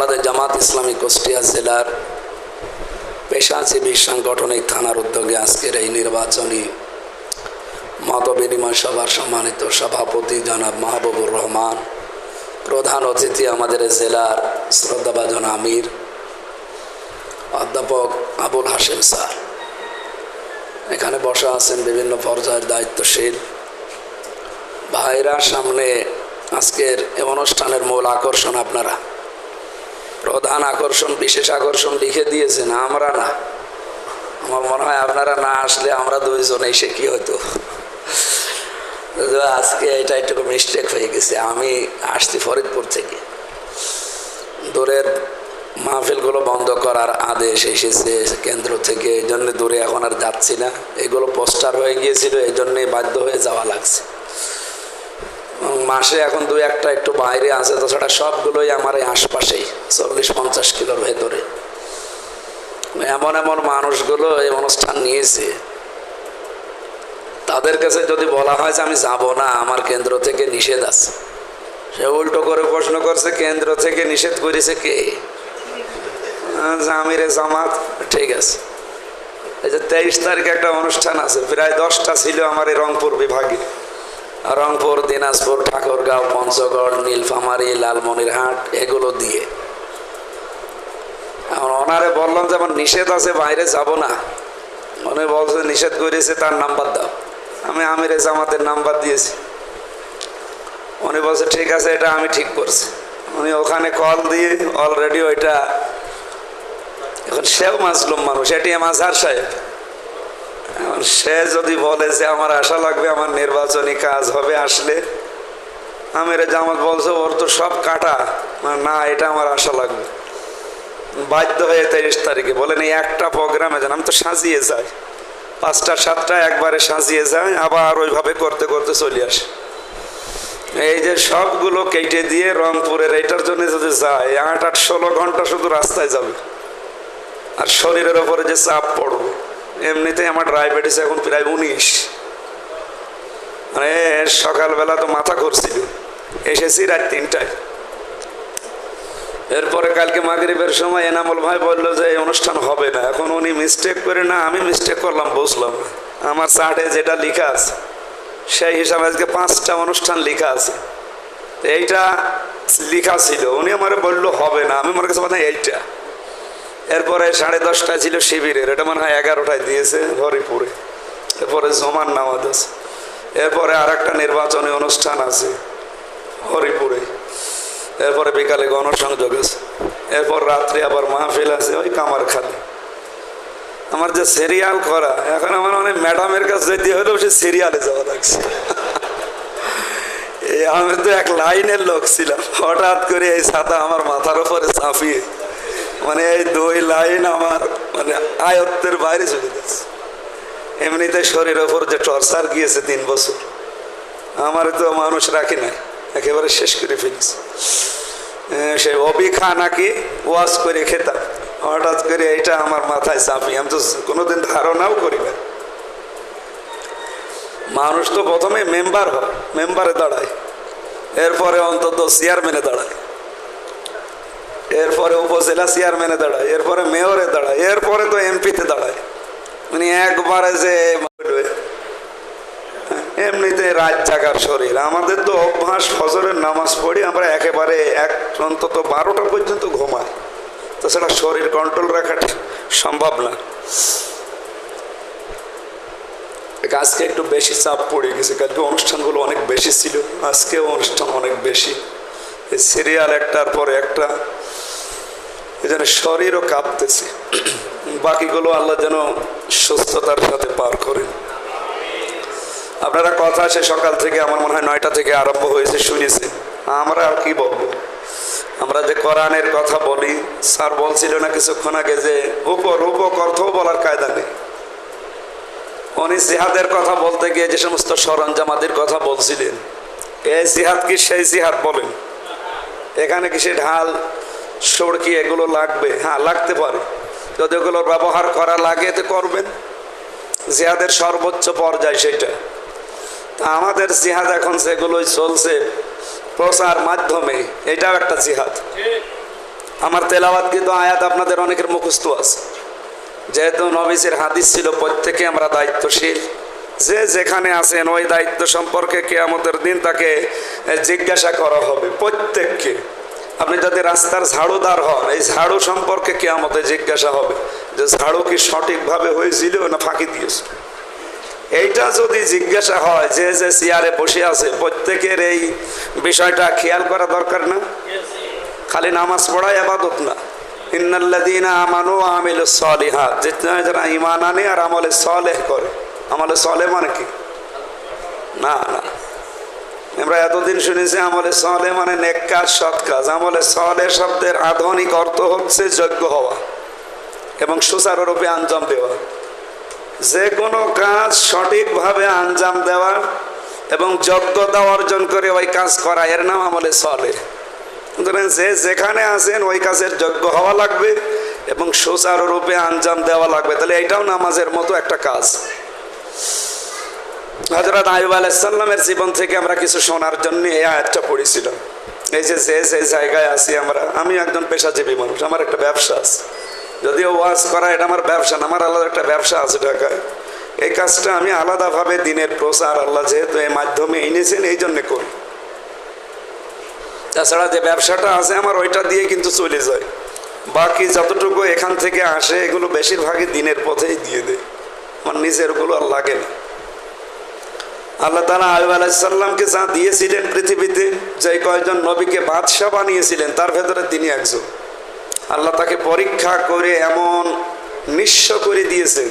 বাংলাদেশ জামাত ইসলামী কুষ্টিয়া জেলার পেশাজীবী সাংগঠনিক থানার উদ্যোগে আজকের এই নির্বাচনী মত বিনিময় সভার সম্মানিত সভাপতি জনাব মাহবুবুর রহমান, প্রধান অতিথি আমাদের জেলার শ্রদ্ধাভাজন আমির, অধ্যাপক আবুল হাসিম স্যার। এখানে বসা আছেন বিভিন্ন পর্যায়ের দায়িত্বশীল ভাইরা সামনে আজকের অনুষ্ঠানের মূল আকর্ষণ আপনারা। প্রধান আকর্ষণ, বিশেষ আকর্ষণ লিখে দিয়েছেন, আমরা না। আমার মনে হয় আপনারা না আসলে আমরা দুইজন এসে কি হতো? আজকে এটা একটু মিস্টেক হয়ে গেছে, আমি আসছি ফরিদপুর থেকে। দূরের মাহফিলগুলো বন্ধ করার আদেশ এসেছে কেন্দ্র থেকে, এই জন্য দূরে এখন আর যাচ্ছি না। এগুলো পোস্টার হয়ে গিয়েছিল, এই জন্যে বাধ্য হয়ে যাওয়া লাগছে। মাসে এখন দু একটা একটু বাইরে আছে তো সেটা সবগুলোই আমার এই আশপাশেই চল্লিশ পঞ্চাশ কিলোর ভেতরে। এমন এমন মানুষগুলো এই অনুষ্ঠান নিয়েছে। তাদের কাছে যদি বলা হয় যে আমি যাব না, আমার কেন্দ্র থেকে নিষেধ আছে। সে উল্টো করে প্রশ্ন করছে, কেন্দ্র থেকে নিষেধ করেছে কে? জামিরে জামাত। ঠিক আছে। এই যে তেইশ তারিখে একটা অনুষ্ঠান আছে, প্রায় দশটা ছিল আমার এই রংপুর বিভাগে। রংপুর, দিনাজপুর, ঠাকুরগাঁও, পঞ্চগড়, নীলফামারী, লালমনিরহাট, এগুলো দিয়ে। এখন ওনারে বললাম যে আমার নিষেধ আছে, বাইরে যাব না। উনি বলছে, নিষেধ করেছে, তার নাম্বার দাও। আমি আমিরে জামাতের নাম্বার দিয়েছি। উনি বলছে, ঠিক আছে, এটা আমি ঠিক করছি। উনি ওখানে কল দিয়ে অলরেডি ওইটা, এখন সেও মাসলুম মানুষ এটি মাঝার সাহেব। এখন সে যদি বলে যে আমার আশা লাগবে আমার নির্বাচনী কাজ হবে আসলে আমিরে জামাত বলছে, ওর তো সব কাটা। না, এটা আমার আশা লাগবে। বাধ্য হয়ে তেইশ তারিখে বলেন এই একটা প্রোগ্রামে যেন আমি তো সাজিয়ে যাই। পাঁচটা, সাতটা একবারে সাজিয়ে যায় আবার ওইভাবে করতে করতে চলে আসে। এই যে সবগুলো কেটে দিয়ে রংপুরের, এটার জন্য যদি যায় আট আট ষোলো ঘণ্টা শুধু রাস্তায় যাবে। আর শরীরের ওপরে যে চাপ পড়বে এমনিতেই আমার ডায়াবেটিস এখন প্রায় উনিশ। মানে সকালবেলা তো মাথা করছিল এসেছি রাত তিনটায়। এরপরে কালকে মাগরিবের সময় এনামল ভাই বলল যে, এই অনুষ্ঠান হবে না। এখন উনি মিস্টেক করে, না, আমি মিস্টেক করলাম, বুঝলাম আমার চার্টে যেটা লেখা আছে, সেই হিসাবে আজকে পাঁচটা অনুষ্ঠান লেখা আছে। এইটা লেখা ছিল। উনি আমার বলল, হবে না। আমি আমার কাছে মানে এইটা। এরপরে সাড়ে দশটায় ছিল শিবিরের, এটা মনে হয় এগারোটায় দিয়েছে হরিপুরে। এরপরে জমান নামাজ আছে। এরপরে আর একটা নির্বাচনী অনুষ্ঠান আছে হরিপুরে। এরপরে বিকালে গণসংযোগ আছে। এরপর রাত্রে আবার মাহফিল আছে ওই কামার খালি আমার যে সিরিয়াল করা, এখন আমার মানে ম্যাডামের কাছে যেতে হলেও সে সিরিয়ালে যাওয়া লাগছে। আমি তো এক লাইনের লোক ছিলাম। হঠাৎ করে এই ছাতা আমার মাথার উপরে চাপিয়ে মানে এই দুই লাইন আমার মানে আয়ত্তের বাইরে চলে যাচ্ছে এমনিতে শরীরের ওপর যে টর্চার গিয়েছে তিন বছর, আমার তো মানুষ রাখি নাই, একেবারে শেষ করে ফেলেছে। সে অবি খা নাকি ওয়াশ করে খেতাম। হঠাৎ করে এইটা আমার মাথায় চাপি। আমি তো কোনোদিন ধারণাও করি না। মানুষ তো প্রথমে মেম্বার হয়, মেম্বারে দাঁড়ায়। এরপরে অন্তত চেয়ারম্যানে দাঁড়ায়। এরপরে উপজেলা চেয়ারম্যানে দাঁড়ায়, এরপরে মেয়রে দাঁড়ায়, এরপরে তো এমপিতে দাঁড়ায়। মানে একবারে যে এমনিতে রাত জাগার শরীর। আমাদের তো অভ্যাস, ফজরের নামাজ পড়ি, আমরা একেবারে এক অন্তত বারোটা পর্যন্ত ঘুমাই। তো সেটা শরীর কন্ট্রোল রাখাটা সম্ভব না। আজকে একটু বেশি চাপ পড়ে গেছে। কালকে অনুষ্ঠানগুলো অনেক বেশি ছিল, আজকেও অনুষ্ঠান অনেক বেশি। সিরিয়াল একটার পরে একটা। যেন শরীরও কাঁপতেছে। বাকিগুলো আল্লাহ যেন সুস্থতার সাথে পার করেন। আপনারা কথা আছে, সকাল থেকে আমার মনে হয় নয়টা থেকে আরম্ভ হয়েছে, শুনেছে। আমরা আর কি বলব? আমরা যে কোরআনের কথা বলি, স্যার বলছিল না কিছুক্ষণ আগে যে উপর রূপক অর্থও বলার কায়দা নেই। উনি জিহাদের কথা বলতে গিয়ে যে সমস্ত সরঞ্জামাদের কথা বলছিলেন, এই জিহাদ কি সেই জিহাদ বলেন? এখানে কি সে ঢাল সড়কি এগুলো লাগবে। হ্যাঁ লাগতে পারে। যদি ওগুলোর ব্যবহার করা লাগে, তো করবেন। জিহাদের সর্বোচ্চ পর্যায় সেটা। তা আমাদের জিহাদ এখন সেগুলোই চলছে প্রচার মাধ্যমে। এটাও একটা জিহাদ। আমার তেলাওয়াতকৃত আয়াত আপনাদের অনেকের মুখস্থ আছে। যেহেতু নবীজির হাদিস ছিল, প্রত্যেকে আমরা দায়িত্বশীল। যে যেখানে আছেন, ওই দায়িত্ব সম্পর্কে কেয়ামতের দিন তাকে জিজ্ঞাসা করা হবে প্রত্যেককে। আপনি যদি রাস্তার ঝাড়ুদার হন, এই ঝাড়ু সম্পর্কে কে কেয়ামতে জিজ্ঞাসা হবে যে ঝাড়ু কি সঠিকভাবে হয়েছিল না ফাঁকি দিয়েছে? এইটা যদি জিজ্ঞাসা হয়, যে যে চেয়ারে বসে আছে, প্রত্যেকের এই বিষয়টা খেয়াল করা দরকার না? খালি নামাজ পড়াই আবাদত না। আমিল যারা ইমান আনে আর আমলে সলেহ করে। আমলে সলে মানে কি? না আমরা এতদিন শুনেছি, আমলে সলে মানে নেক কাজ সৎ কাজ। আমলে সলে শব্দের আধুনিক অর্থ হচ্ছে যোগ্য হওয়া এবং সুচারুরূপে আঞ্জাম দেওয়া। যে কোনো কাজ সঠিকভাবে আঞ্জাম দেওয়া এবং যোগ্যতা অর্জন করে ওই কাজ করা, এর নাম আমলে সলে। সুতরাং যে যেখানে আছেন, ওই কাজের যোগ্য হওয়া লাগবে এবং সুচারুরূপে আঞ্জাম দেওয়া লাগবে। তাহলে এটাও নামাজের মতো একটা কাজ। হজরত আয়ুব আলাইসাল্লামের জীবন থেকে আমরা কিছু শোনার জন্য এই আয়াতটা পড়েছিলাম এই যে যে যে জায়গায় আছি আমরা, আমি একজন পেশাজীবী মানুষ, আমার একটা ব্যবসা আছে। যদিও ওয়াজ করা এটা আমার ব্যবসা না, আমার আলাদা একটা ব্যবসা আছে ঢাকায়। এই কাজটা আমি আলাদাভাবে দিনের প্রচার আল্লাহ যেহেতু এই মাধ্যমে এনেছেন, এই জন্যে করি। তাছাড়া যে ব্যবসাটা আছে আমার ওইটা দিয়ে কিন্তু চলে যায়। বাকি যতটুকু এখান থেকে আসে, এগুলো বেশিরভাগই দিনের পথেই দিয়ে দেয়। আমার নিজেরগুলো আর লাগে না। আল্লাহ তালা আয়ুব আলাইসাল্লামকে যা দিয়েছিলেন পৃথিবীতে, যে কয়েকজন নবীকে বাদশাহ বানিয়েছিলেন, তার ভেতরে তিনি একজন। আল্লাহ তাকে পরীক্ষা করে এমন নিঃস্ব করে দিয়েছে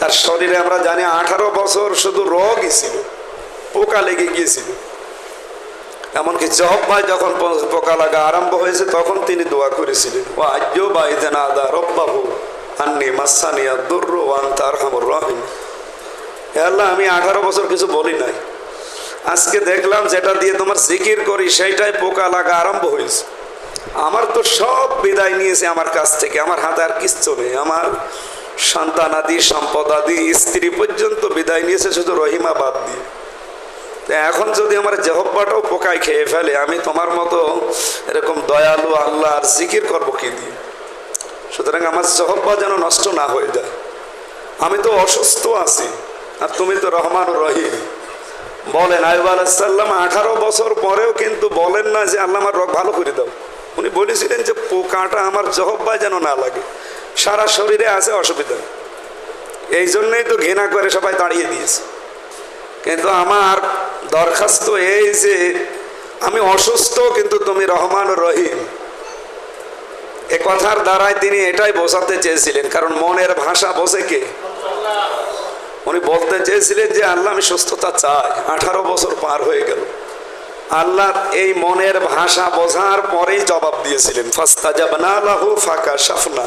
তার শরীরে আমরা জানি আঠারো বছর শুধু রোগই ছিল, পোকা লেগে গিয়েছিল। এমনকি জহব্বাই যখন পোকা লাগা আরম্ভ হয়েছে, তখন তিনি দোয়া করেছিলেন ও আজ্য বা ইদেন আদা রব্বাহু আন্নি মাসানিয়া দুর্র ওয়ান তার হামর রহিম। আল্লাহ, আমি আঠারো বছর কিছু বলি নাই। আজকে দেখলাম যেটা দিয়ে তোমার জিকির করি, সেইটাই পোকা লাগা আরম্ভ হয়েছে। আমার তো সব বিদায় নিয়েছে আমার কাছ থেকে। আমার হাতে আর কিচ্ছু নেই। আমার সন্তান আদি, সম্পদ আদি, স্ত্রী পর্যন্ত বিদায় নিয়েছে শুধু রহিমা বাদ দিয়ে এখন যদি আমার জহব্বাটাও পোকায় খেয়ে ফেলে, আমি তোমার মতো এরকম দয়ালু আল্লাহ আর জিকির করব কি দিয়ে? সুতরাং আমার জহব্বা যেন নষ্ট না হয়ে যায়। আমি তো অসুস্থ আছি। আর তুমি তো রহমান রহিম। বলেন আয়ুব আলাইসাল্লাম আঠারো বছর পরেও কিন্তু বলেন না যে আল্লাহ আমার রোগ ভালো করে দাও। উনি বলেছিলেন যে পোকাটা আমার জহব্বায় যেন না লাগে। সারা শরীরে আছে অসুবিধা। এই জন্যই তো ঘৃণা করে সবাই দাঁড়িয়ে দিয়েছে। কিন্তু আমার দরখাস্ত এই যে আমি অসুস্থ, কিন্তু তুমি রহমান রহিম। এ কথার দ্বারাই তিনি এটাই বোঝাতে চেয়েছিলেন, কারণ মনের ভাষা বোঝে কে? উনি বলতে চেয়েছিলেন যে, আল্লাহ, আমি সুস্থতা চাই। আঠারো বছর পার হয়ে গেল। আল্লাহ এই মনের ভাষা বোঝার পরেই জবাব দিয়েছিলেন ফাস্তা যাবনা লাহু ফাঁকা সাফনা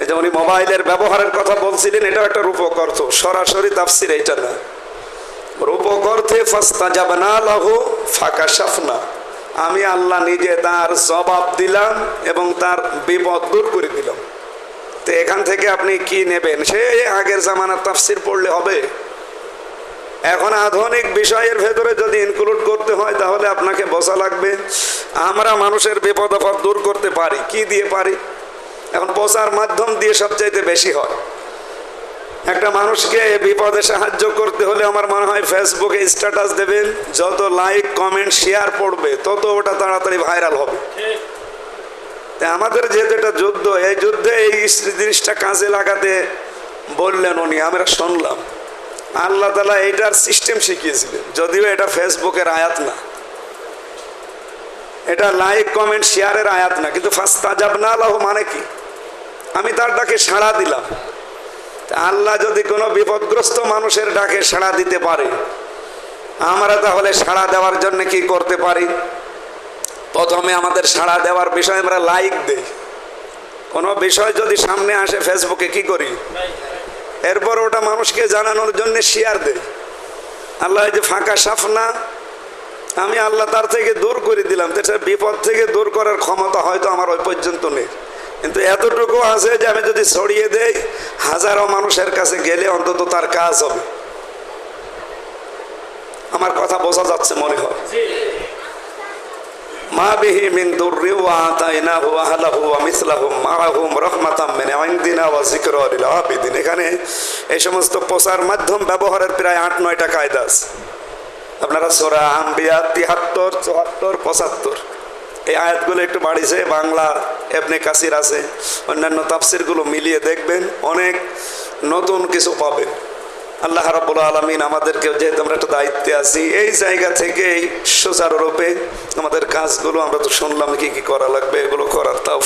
এই যে উনি মোবাইলের ব্যবহারের কথা বলছিলেন এটা একটা রূপক অর্থ। সরাসরি তাফসির এইটা না। রূপক অর্থে ফাস্তা যাবনা লাহু ফাঁকা সাফনা আমি আল্লাহ নিজে তার জবাব দিলাম এবং তার বিপদ দূর করে দিলাম। তো এখান থেকে আপনি কি নেবেন? সে আগের জামানার তাফসির পড়লে হবে। এখন আধুনিক বিষয়ের ভেতরে যদি ইনক্লুড করতে হয়, তাহলে আপনাকে বসা লাগবে। আমরা মানুষের বিপদ আপদ দূর করতে পারি। কি দিয়ে পারি? এখন প্রচার মাধ্যম দিয়ে সবচাইতে বেশি হয়। একটা মানুষকে বিপদে সাহায্য করতে হলে আমার মনে হয় ফেসবুকে স্ট্যাটাস দেবেন। যত লাইক কমেন্ট শেয়ার পড়বে, তত ওটা তাড়াতাড়ি ভাইরাল হবে। আমাদের যেহেতু এটা যুদ্ধ, এই যুদ্ধে এই জিনিসটা কাজে লাগাতে বললেন উনি, আমরা শুনলাম। আল্লাহ তালা এইটার সিস্টেম শিখিয়েছিলেন যদিও এটা ফেসবুকের আয়াত না। এটা লাইক কমেন্ট শেয়ারের আয়াত না, কিন্তু ফার্স্ট তাজাব না আল্লাহ মানে কি? আমি তার ডাকে সাড়া দিলাম। আল্লাহ যদি কোনো বিপদগ্রস্ত মানুষের ডাকে সাড়া দিতে পারে, আমরা তাহলে সাড়া দেওয়ার জন্য কি করতে পারি? প্রথমে আমাদের সাড়া দেওয়ার বিষয় আমরা লাইক দেই। কোনো বিষয় যদি সামনে আসে ফেসবুকে কি করি? এরপর ওটা মানুষকে জানানোর জন্য শেয়ার দেয় আল্লাহ যে ফাঁকা সাফনা আমি আল্লাহ তার থেকে দূর করে দিলাম। তো এটা বিপদ থেকে দূর করার ক্ষমতা হয়তো আমার ওই পর্যন্ত নেই। কিন্তু এতটুকু আছে যে আমি যদি ছড়িয়ে দেই, হাজারো মানুষের কাছে গেলে অন্তত তার কাজ হবে। আমার কথা বোঝা যাচ্ছে মনে হয়? মা বিহি মিন দুররি ওয়া আতাইনাহু আহলাহু ওয়া মিসলাহুম এখানে এই সমস্ত প্রচার মাধ্যম ব্যবহারের প্রায় আট, নয়টা কায়দা আছে। আপনারা সোরা আম্বিয়া তিহাত্তর, চুয়াত্তর, পঁচাত্তর, এই আয়াতগুলো একটু বাড়িছে, বাংলা এমনি কাসির আছে, অন্যান্য তাফসিরগুলো মিলিয়ে দেখবেন, অনেক নতুন কিছু পাবেন। আল্লাহ রাবুল আলমিন আমাদেরকে যেহেতু আমরা একটা দায়িত্বে আছি, এই জায়গা থেকে থেকেই সুচারুরূপে আমাদের কাজগুলো আমরা তো শুনলাম কি কি করা লাগবে, এগুলো করার তাও